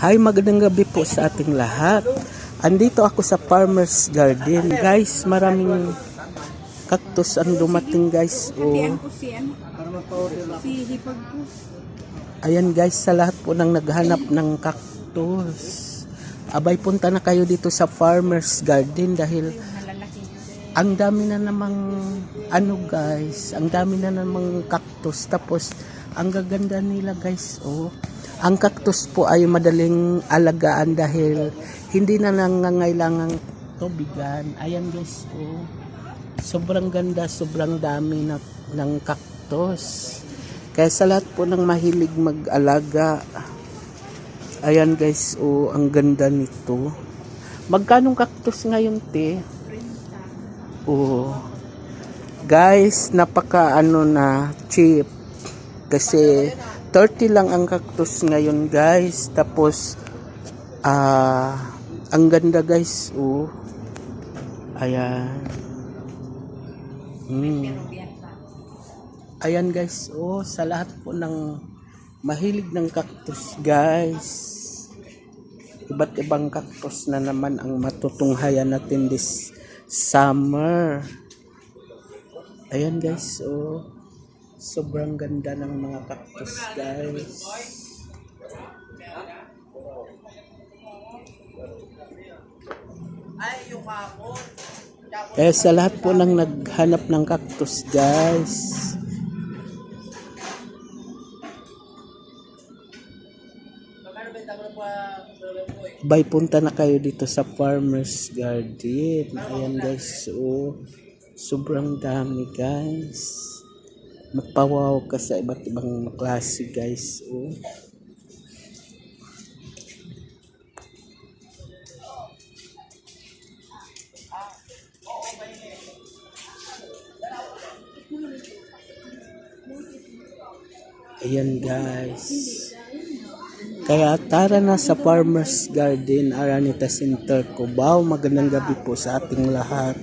Hi, magandang gabi po sa ating lahat. Andito ako sa Farmer's Garden. Guys, maraming cactus ang dumating guys. Oh. Ano? Ayan guys, sa lahat po nang naghanap ng cactus. Abay, punta na kayo dito sa Farmer's Garden dahil ang dami na namang ano guys, ang dami na namang cactus. Tapos, ang gaganda nila guys, oh. Ang cactus po ay madaling alagaan dahil hindi na nangangailangang tubigan. Ayan guys, oh. Sobrang ganda, sobrang dami na, ng cactus. Kaya sa lahat po ng mahilig mag-alaga, ayan guys, oh, ang ganda nito. Magkanong cactus ngayon, te? Oh. Guys, napaka ano na cheap. Kasi 30 lang ang cactus ngayon, guys. Tapos ah ang ganda, guys. Oh. Ayan. Mm. Ayan guys, oh, sa lahat po ng mahilig ng cactus, guys. Iba't ibang cactus na naman ang matutunghayan natin this summer. Ayan guys, oh. Sobrang ganda ng mga cactus, guys. Kaya sa lahat po ng naghanap ng cactus, guys. Bay, punta na kayo dito sa Farmer's Garden. Ayan guys, oh. Sobrang dami guys. Mapawaw ka sa iba't ibang klase guys, oh. Ayan guys. Kaya tara na sa Farmer's Garden, Araneta Center, Cubao. Magandang gabi po sa ating lahat.